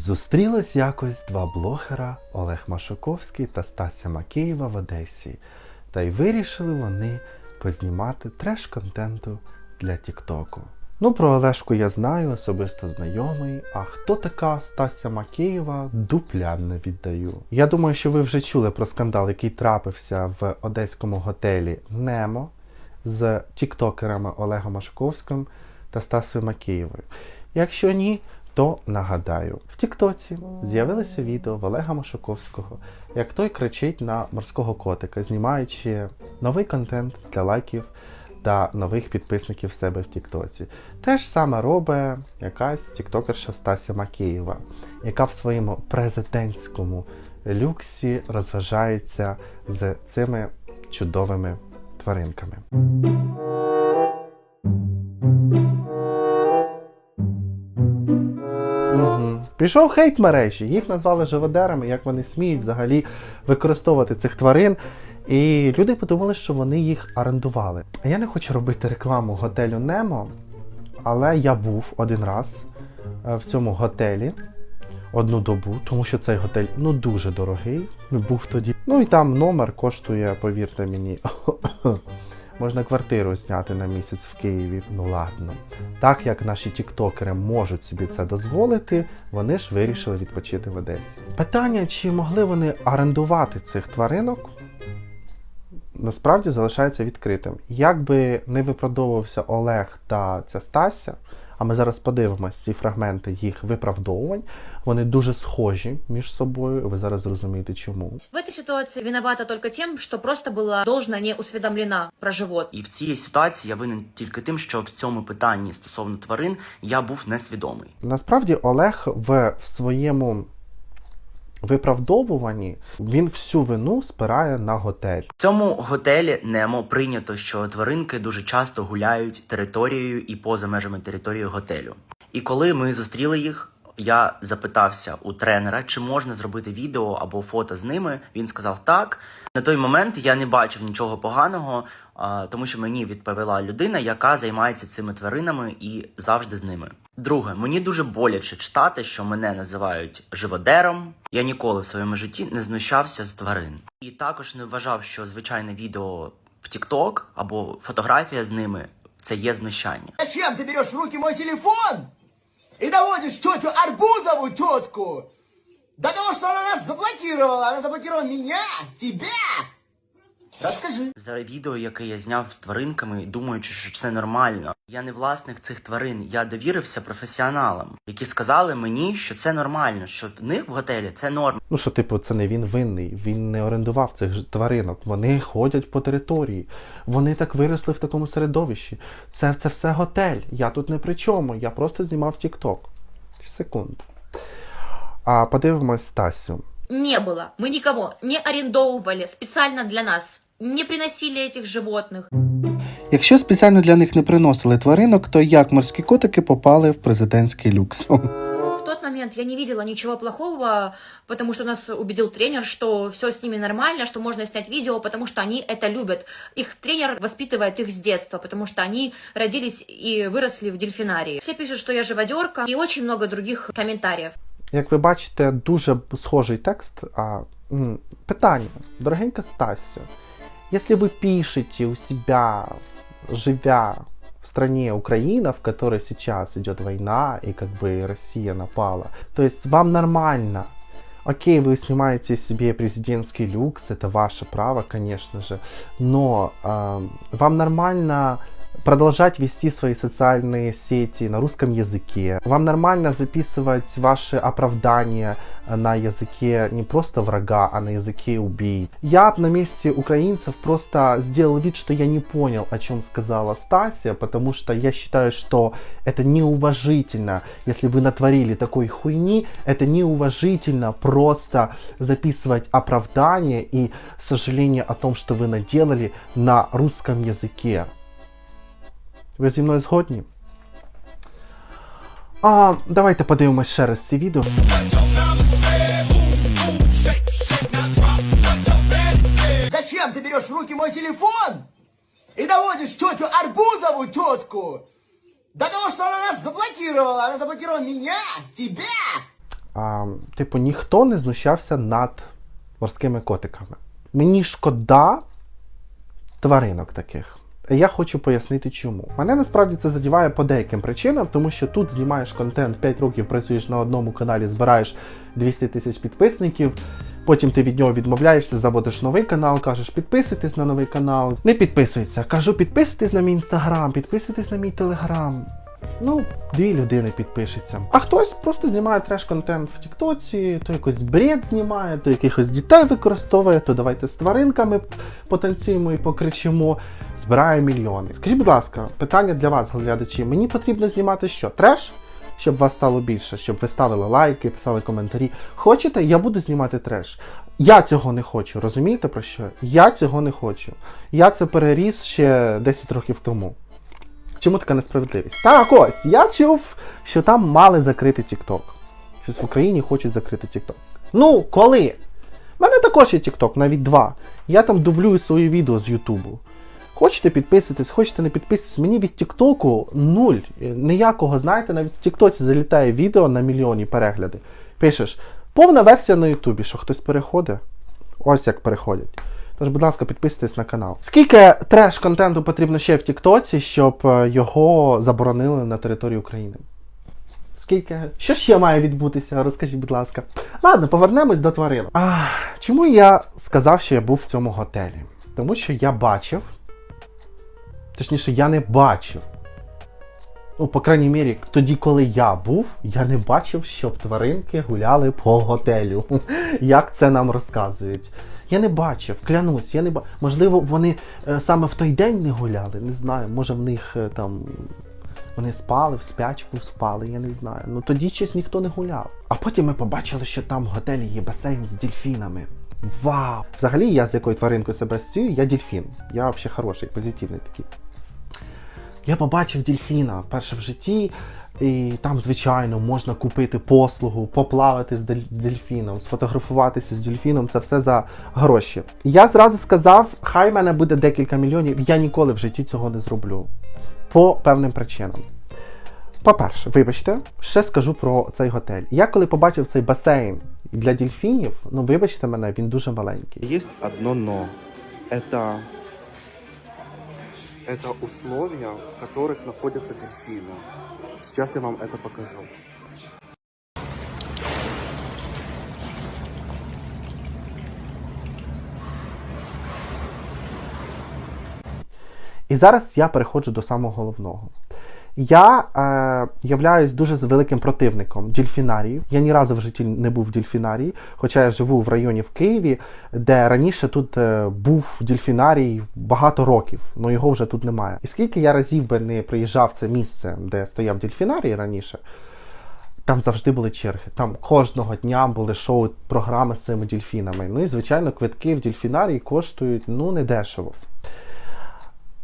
Зустрілись якось два блогера Олег Машуковський та Стася Макеєва в Одесі. Та й вирішили вони познімати треш-контенту для Тіктоку. Ну, про Олешку я знаю, особисто знайомий. А хто така Стася Макеєва, дупля не віддаю. Я думаю, що ви вже чули про скандал, який трапився в одеському готелі Немо з тіктокерами Олегом Машуковським та Стасою Макеєвою. Якщо ні, то нагадаю, в Тіктоці з'явилося відео Олега Машуковського, як той кричить на морського котика, знімаючи новий контент для лайків та нових підписників себе в Тіктоці. Те ж саме робить якась тіктокерша Стася Макеєва, яка в своєму президентському люксі розважається з цими чудовими тваринками. Пішов хейт мережі, їх назвали живодерами, як вони сміють взагалі використовувати цих тварин. І люди подумали, що вони їх орендували. Я не хочу робити рекламу готелю Немо, але я був один раз е, в цьому готелі одну добу, тому що цей готель ну дуже дорогий. Був тоді. Ну і там номер коштує, повірте мені. Можна квартиру зняти на місяць в Києві. Ну ладно. Так як наші тіктокери можуть собі це дозволити, вони ж вирішили відпочити в Одесі. Питання, чи могли вони орендувати цих тваринок, насправді залишається відкритим. Як би не виправдовувався Олег та ця Стася, а ми зараз подивимось ці фрагменти їх виправдовувань, вони дуже схожі між собою. Ви зараз зрозумієте чому. В этой ситуації виновата только тим, що просто була должна не усвідомлена про живот. І в цій ситуації я винен тільки тим, що в цьому питанні стосовно тварин я був несвідомий. Насправді Олег в, в своєму виправдовуванні він всю вину спирає на готель. В цьому готелі Немо прийнято, що тваринки дуже часто гуляють територією і поза межами території готелю. І коли ми зустріли їх, я запитався у тренера, чи можна зробити відео або фото з ними. Він сказав так. На той момент я не бачив нічого поганого, тому що мені відповіла людина, яка займається цими тваринами і завжди з ними. Друге, мені дуже боляче читати, що мене називають живодером. Я ніколи в своєму житті не знущався з тварин. І також не вважав, що звичайне відео в TikTok або фотографія з ними це є знущання. Зачем ты берешь в руки мой телефон и доводишь тетю Арбузову, тетку, до того, что она нас заблокировала? Она заблокировала меня, тебя. Расскажи. За відео, яке я зняв з тваринками, думаючи, що це нормально. Я не власник цих тварин. Я довірився професіоналам, які сказали мені, що це нормально, що в них в готелі це норм. Ну що, типу, це не він винний, він не орендував цих ж тваринок. Вони ходять по території. Вони так виросли в такому середовищі. Це, це все готель. Я тут не при чому. Я просто знімав TikTok. Секунду. А подивимось Стасю. Не было. Мы никого не арендовывали специально для нас. Не приносили этих животных. Якщо спеціально для них не приносили тваринок, то як морські котики попали в президентський люкс? В тот момент я не видела ничего плохого, потому что нас убедил тренер, что все с ними нормально, что можно снять видео, потому что они это любят. Их тренер воспитывает их с детства, потому что они родились и выросли в дельфинарии. Все пишут, что я живодерка и очень много других комментариев. Як ви бачите, дуже схожий текст. А, м, питання, дорогенька Стася, если вы пишете у себя, живя в стране Украина, в которой сейчас идет война, и как бы Россия напала, то есть вам нормально, Окей, вы снимаете себе президентский люкс, это ваше право, конечно же, но э, вам нормально продолжать вести свои социальные сети на русском языке. Вам нормально записывать ваши оправдания на языке не просто врага, а на языке убийц. Я на месте украинцев просто сделал вид, что я не понял, о чем сказала Стася, потому что я считаю, что это неуважительно, если вы натворили такой хуйни, это неуважительно просто записывать оправдание и сожаление о том, что вы наделали на русском языке. Ви зі мною згодні? А, давайте подивимось ще раз ці відео. Зачем ты берешь в руки мой телефон и доводишь тетю Арбузову, тетку, до того, что она нас заблокировала? Она заблокировала меня, тебя. А, типу, ніхто не знущався над морськими котиками. Мені шкода тваринок таких. Я хочу пояснити, чому. Мене насправді це задіває по деяким причинам, тому що тут знімаєш контент 5 років, працюєш на одному каналі, збираєш 200 тисяч підписників. Потім ти від нього відмовляєшся, заводиш новий канал, кажеш, підписуйтесь на новий канал. Не підписується. Кажу, підписуйтесь на мій інстаграм, підписуйтесь на мій телеграм. Ну, дві людини підпишеться. А хтось просто знімає треш-контент в Тіктоці, то якось бред знімає, то якихось дітей використовує, то давайте з тваринками потанцюємо і покричимо. Збирає мільйони. Скажіть, будь ласка, питання для вас, глядачі. Мені потрібно знімати що? Треш? Щоб вас стало більше, щоб ви ставили лайки, писали коментарі. Хочете, я буду знімати треш. Я цього не хочу, розумієте про що? Я цього не хочу. Я це переріс ще 10 років тому. Чому така несправедливість? Так, ось, я чув, що там мали закрити TikTok. Щось в Україні хочуть закрити TikTok. Ну, коли? У мене також є TikTok, навіть два. Я там дублюю свої відео з Ютубу. Хочете підписуйтесь, хочете не підписуйтесь. Мені від Тіктоку нуль. Ніякого, знаєте, навіть в Тіктоці залітає відео на мільйоні перегляди. Пишеш, повна версія на Ютубі, що хтось переходить. Ось як переходять. Тож, будь ласка, підписуйтесь на канал. Скільки треш-контенту потрібно ще в Тіктоці, щоб е, його заборонили на території України? Скільки? Що ще має відбутися? Розкажіть, будь ласка. Ладно, повернемось до тварин. А, чому я сказав, що я був в цьому готелі? Тому що я бачив. Точніше, я не бачив. Ну, по крайній мірі, тоді, коли я був, я не бачив, щоб тваринки гуляли по готелю. Як це нам розказують. Я не бачив, клянусь, я не бачив. Можливо, вони е, саме в той день не гуляли, не знаю. Може в них е, там. Вони спали, в спячку спали, я не знаю. Ну тоді щось ніхто не гуляв. А потім ми побачили, що там в готелі є басейн з дельфінами. Вау! Взагалі, я з якою тваринкою себе асоціюю, я дельфін. Я взагалі хороший, позитивний такий. Я побачив дельфіна вперше в житті, і там, звичайно, можна купити послугу, поплавати з дельфіном, сфотографуватися з дельфіном, це все за гроші. Я зразу сказав, хай в мене буде декілька мільйонів, я ніколи в житті цього не зроблю. По певним причинам. По-перше, вибачте, ще скажу про цей готель. Я коли побачив цей басейн для дельфінів, ну вибачте мене, він дуже маленький. Есть одно но. Это, это условия, в которых находятся дельфины. Сейчас я вам это покажу. І зараз я переходжу до самого головного. Я е, являюсь дуже з великим противником дельфінаріїв. Я ні разу в житті не був в дельфінарії, хоча я живу в районі в Києві, де раніше тут е, був дельфінарій багато років, але його вже тут немає. І скільки я разів би не приїжджав в це місце, де стояв дельфінарій раніше, там завжди були черги. Там кожного дня були шоу програми з цими дельфінами. Ну і звичайно, квитки в дельфінарій коштують ну недешево.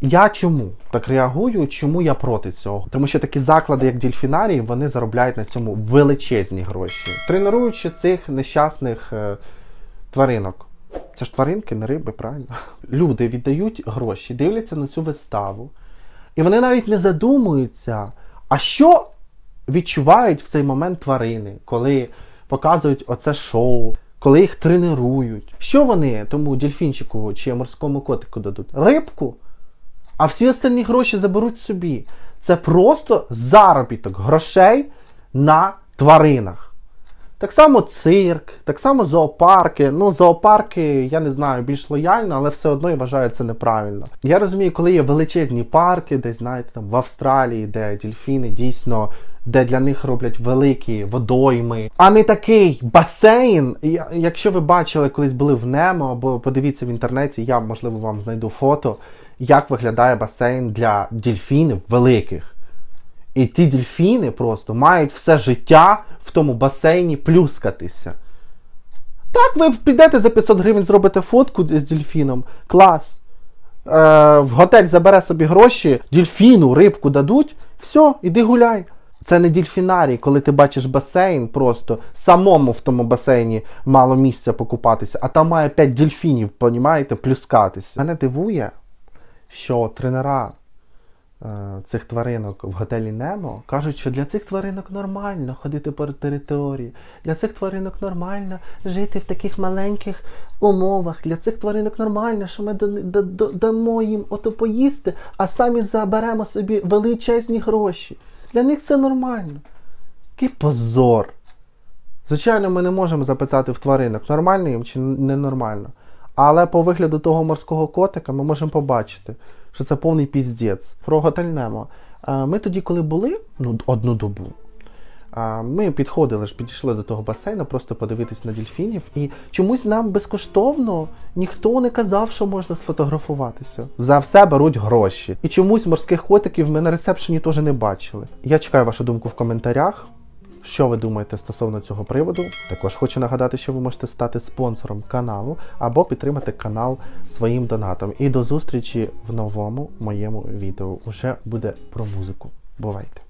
Я чому так реагую? Чому я проти цього? Тому що такі заклади, як дельфінарії, вони заробляють на цьому величезні гроші, тренуючи цих нещасних е, тваринок. Це ж тваринки, не риби, правильно? Люди віддають гроші, дивляться на цю виставу, і вони навіть не задумуються, а що відчувають в цей момент тварини, коли показують оце шоу, коли їх тренують. Що вони тому дельфінчику чи морському котику дадуть? Рибку? А всі остальні гроші заберуть собі. Це просто заробіток грошей на тваринах. Так само цирк, так само зоопарки. Ну, зоопарки, я не знаю, більш лояльно, але все одно я вважаю це неправильно. Я розумію, коли є величезні парки, десь, знаєте, там в Австралії, де дельфіни дійсно, де для них роблять великі водойми, а не такий басейн. Якщо ви бачили, колись були в Немо, або подивіться в інтернеті, я можливо вам знайду фото, як виглядає басейн для дельфінів великих. І ті дельфіни просто мають все життя в тому басейні плюскатися. Так, ви підете за 500 гривень, зробите фотку з дельфіном. Клас. Е, в готель забере собі гроші, дельфіну, рибку дадуть. Все, іди гуляй. Це не дельфінарій, коли ти бачиш басейн, просто самому в тому басейні мало місця покупатися, а там має 5 дельфінів, понімаєте, плюскатися. Мене дивує, що тренера е, цих тваринок в готелі Немо, кажуть, що для цих тваринок нормально ходити по території, для цих тваринок нормально жити в таких маленьких умовах, для цих тваринок нормально, що ми да- да- да- дамо їм ото поїсти, а самі заберемо собі величезні гроші. Для них це нормально. Який позор. Звичайно, ми не можемо запитати в тваринок, нормально їм чи ненормально. Але по вигляду того морського котика ми можемо побачити, що це повний піздець. Про готель Немо. Ми тоді, коли були, ну, одну добу, ми підходили ж, підійшли до того басейну, просто подивитись на дельфінів, і чомусь нам безкоштовно ніхто не казав, що можна сфотографуватися. За все беруть гроші. І чомусь морських котиків ми на ресепшені теж не бачили. Я чекаю вашу думку в коментарях. Що ви думаєте стосовно цього приводу? Також хочу нагадати, що ви можете стати спонсором каналу або підтримати канал своїм донатом. І до зустрічі в новому моєму відео. Уже буде про музику. Бувайте!